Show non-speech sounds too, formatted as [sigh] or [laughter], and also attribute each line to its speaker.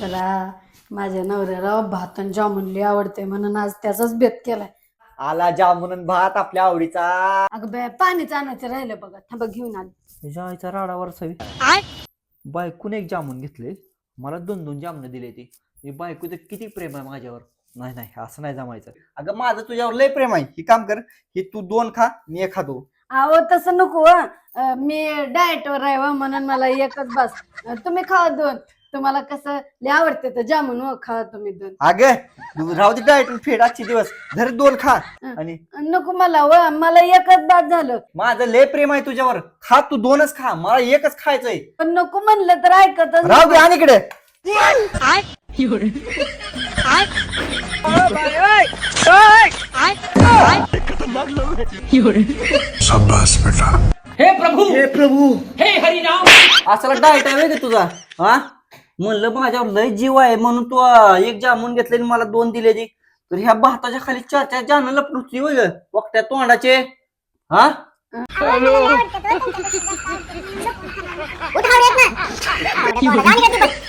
Speaker 1: चला माझ्या नवऱ्याला भात आणि जामुन लई आवडते म्हणून आज त्याचाच बेत केलाय.
Speaker 2: आला जामुन भात आपल्या आवडीचा.
Speaker 1: अगं बे पाणीच आणायचं राहिलं बघा. थांबा घेऊन आली
Speaker 2: आईचा राडावर सवी. बायकून एक जामून घेतले. मला दोन दोन जामनं दिले ती. ही बायकोचं किती प्रेम आहे माझ्यावर. नाही नाही असं नाही जमायचं. अगं माझं तुझ्यावर लय प्रेम आहे. ही काम कर. ही तू दोन खा मी एक खातो.
Speaker 1: अहो तसं नको हं. अं, मी डाएटवर आहे हं, म्हणून मला एकच बस. अं, तुम्ही खावा दोन. तुम्हाला कसं लय आवडते तर जामुन हो खावा तुम्ही दोन.
Speaker 2: अगं राहू दे डायट फेड आजचे दिवस. धर दोन खा. आणि
Speaker 1: नको मला व मला एकच बाद झालं.
Speaker 2: माझं लय प्रेम आहे तुझ्यावर. खा तू दोनच खा. मला एकच खायचंय.
Speaker 1: पण नको म्हणलं तर ऐकतच
Speaker 2: राहू दे आणि इकडे.
Speaker 3: हे प्रभु!
Speaker 2: हे प्रभू!
Speaker 3: हे हरिनाम!
Speaker 2: असला डायट आहे का तुझा? हा? म्हणलं माझ्यावर लय जीव आहे म्हणून तू अं, एक जामून घेतले आणि मला दोन दिले ती तर ह्या भाताच्या खाली चार चार जाणं लपडुचली होय ग वक्त्या तोंडाचे. हा?
Speaker 4: उठाव येत ना [laughs]